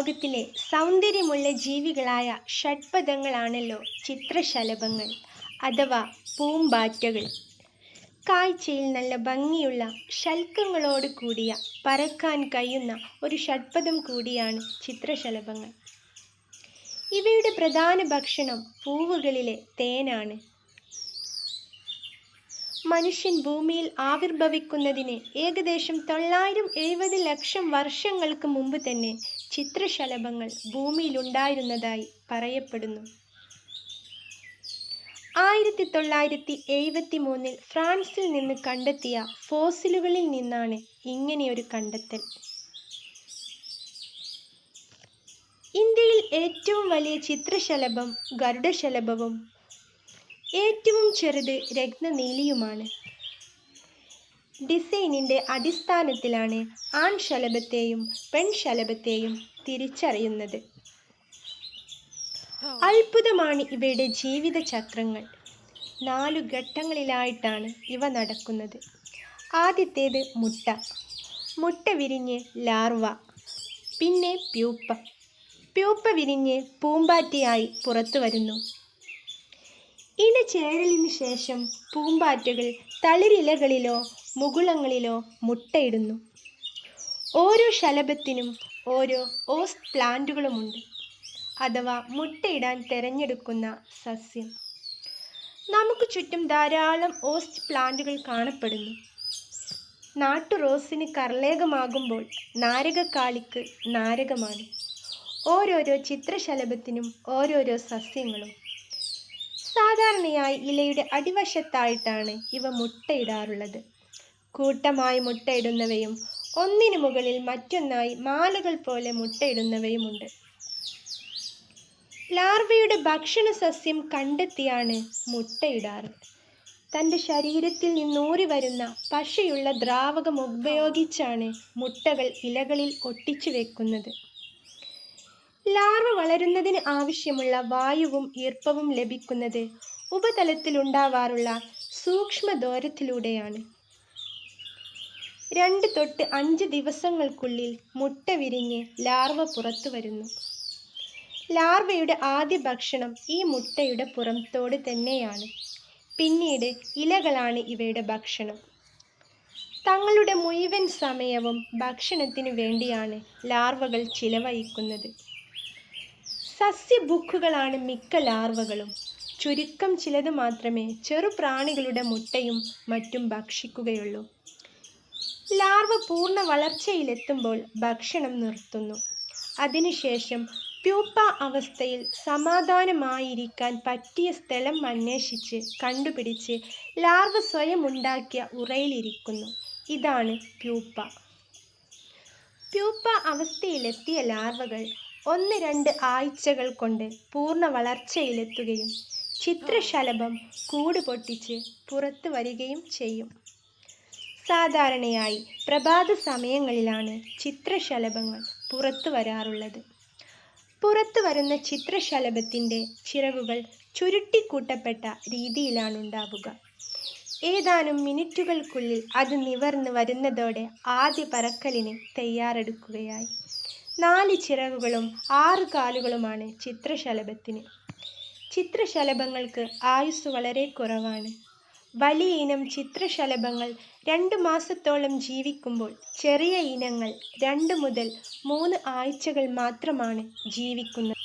ലോകത്തിലെ സൗന്ദര്യമുള്ള ജീവികളായ ഷഡ്പദങ്ങളാണല്ലോ ചിത്രശലഭങ്ങൾ അഥവാ പൂമ്പാറ്റകൾ. കാഴ്ചയിൽ നല്ല ഭംഗിയുള്ള ശൽക്കങ്ങളോട് കൂടിയ പറക്കാൻ കഴിയുന്ന ഒരു ഷഡ്പദം കൂടിയാണ് ചിത്രശലഭങ്ങൾ. ഇവയുടെ പ്രധാന ഭക്ഷണം പൂവുകളിലെ തേനാണ്. മനുഷ്യൻ ഭൂമിയിൽ ആവിർഭവിക്കുന്നതിന് ഏകദേശം തൊള്ളായിരം എഴുപത് ലക്ഷം വർഷങ്ങൾക്ക് മുമ്പ് തന്നെ ചിത്രശലഭങ്ങൾ ഭൂമിയിലുണ്ടായിരുന്നതായി പറയപ്പെടുന്നു. ആയിരത്തി തൊള്ളായിരത്തി എഴുപത്തി മൂന്നിൽ ഫ്രാൻസിൽ നിന്ന് കണ്ടെത്തിയ ഫോസിലുകളിൽ നിന്നാണ് ഇങ്ങനെയൊരു കണ്ടെത്തൽ. ഇന്ത്യയിൽ ഏറ്റവും വലിയ ചിത്രശലഭം ഗരുഡശലഭവും ഏറ്റവും ചെറുത് രത്നനീലിയുമാണ്. ഡിസൈനിന്റെ അടിസ്ഥാനത്തിലാണ് പെൺ പെൺശലഭത്തെയും തിരിച്ചറിയുന്നത്. അത്ഭുതമാണ് ഇവയുടെ ജീവിത ചക്രങ്ങൾ. നാലു ഘട്ടങ്ങളിലായിട്ടാണ് ഇവ നടക്കുന്നത്. ആദ്യത്തേത് മുട്ട. മുട്ട വിരിഞ്ഞ് ലാർവ പിന്നെ പ്യൂപ്പ. പ്യൂപ്പ വിരിഞ്ഞ് പൂമ്പാറ്റയായി പുറത്തു വരുന്നു ഇണ ചേരലിന് ശേഷം പൂമ്പാറ്റകൾ തളിരിലകളിലോ മുകുളങ്ങളിലോ മുട്ടയിടുന്നു. ഓരോ ശലഭത്തിനും ഓരോ ഓസ് പ്ലാന്റുകളുമുണ്ട്. അഥവാ മുട്ടയിടാൻ തിരഞ്ഞെടുക്കുന്ന സസ്യം. നമുക്ക് ചുറ്റും ധാരാളം ഓസ്റ്റ് പ്ലാന്റുകൾ കാണപ്പെടുന്നു. നാട്ടു റോസിന് കർലേകമാകുമ്പോൾ നാരകക്കാളിക്ക് നാരകമാണ്. ഓരോരോ ചിത്രശലഭത്തിനും ഓരോരോ സസ്യങ്ങളും സാധാരണയായി ഇലയുടെ അടിവശത്തായിട്ടാണ് ഇവ മുട്ടയിടാറുള്ളത്. കൂട്ടമായി മുട്ടയിടുന്നവയും ഒന്നിനു മുകളിൽ മറ്റൊന്നായി മാലകൾ പോലെ മുട്ടയിടുന്നവയുമുണ്ട്. ലാർവയുടെ ഭക്ഷണ സസ്യം കണ്ടെത്തിയാണ് മുട്ടയിടാറ്. തന്റെ ശരീരത്തിൽ നിന്നൂറി വരുന്ന പശയുള്ള ദ്രാവകം ഉപയോഗിച്ചാണ് മുട്ടകൾ ഇലകളിൽ ഒട്ടിച്ചു വെക്കുന്നത്. ലാർവ വളരുന്നതിന് ആവശ്യമുള്ള വായുവും ഈർപ്പവും ലഭിക്കുന്നത് ഉപതലത്തിലുണ്ടാവാറുള്ള സൂക്ഷ്മദോരത്തിലൂടെയാണ്. രണ്ട് തൊട്ട് അഞ്ച് ദിവസങ്ങൾക്കുള്ളിൽ മുട്ട വിരിഞ്ഞ് ലാർവ പുറത്തു വരുന്നു. ലാർവയുടെ ആദ്യ ഭക്ഷണം ഈ മുട്ടയുടെ പുറത്തോട് തന്നെയാണ്. പിന്നീട് ഇലകളാണ് ഇവയുടെ ഭക്ഷണം. തങ്ങളുടെ മുഴുവൻ സമയവും ഭക്ഷണത്തിനു വേണ്ടിയാണ് ലാർവകൾ ചിലവഴിക്കുന്നത്. സസ്യഭുക്കുകളാണ് മിക്ക ലാർവകളും. ചുരുക്കം ചിലത് മാത്രമേ ചെറുപ്രാണികളുടെ മുട്ടയും മറ്റും ഭക്ഷിക്കുകയുള്ളൂ. ലാർവ പൂർണ വളർച്ചയിലെത്തുമ്പോൾ ഭക്ഷണം നിർത്തുന്നു. അതിനുശേഷം പ്യൂപ്പ അവസ്ഥയിൽ സമാധാനമായിരിക്കാൻ പറ്റിയ സ്ഥലം അന്വേഷിച്ച് കണ്ടുപിടിച്ച് ലാർവ സ്വയം ഉണ്ടാക്കിയ ഉറയിലിരിക്കുന്നു. ഇതാണ് പ്യൂപ്പ. പ്യൂപ്പ അവസ്ഥയിലെത്തിയ ലാർവകൾ ഒന്ന് രണ്ട് ആഴ്ചകൾ കൊണ്ട് പൂർണ വളർച്ചയിലെത്തുകയും ചിത്രശലഭം കൂട് പൊട്ടിച്ച് പുറത്തു വരികയും ചെയ്യും. സാധാരണയായി പ്രഭാത സമയങ്ങളിലാണ് ചിത്രശലഭങ്ങൾ പുറത്തു വരാറുള്ളത്. പുറത്തു വരുന്ന ചിത്രശലഭത്തിന്റെ ചിറവുകൾ ചുരുട്ടിക്കൂട്ടപ്പെട്ട രീതിയിലാണ് ഉണ്ടാവുക. ഏതാനും മിനിറ്റുകൾക്കുള്ളിൽ അത് നിവർന്ന് വരുന്നതോടെ ആദ്യ പറക്കലിന് തയ്യാറെടുക്കുകയായി. നാല് ചിറകുകളും ആറ് കാലുകളുമാണ് ചിത്രശലഭത്തിന്. ചിത്രശലഭങ്ങൾക്ക് ആയുസ് വളരെ കുറവാണ്. വലിയ ഇനം ചിത്രശലഭങ്ങൾ രണ്ട് മാസത്തോളം ജീവിക്കുമ്പോൾ ചെറിയ ഇനങ്ങൾ രണ്ട് മുതൽ മൂന്ന് ആഴ്ചകൾ മാത്രമാണ് ജീവിക്കുന്നത്.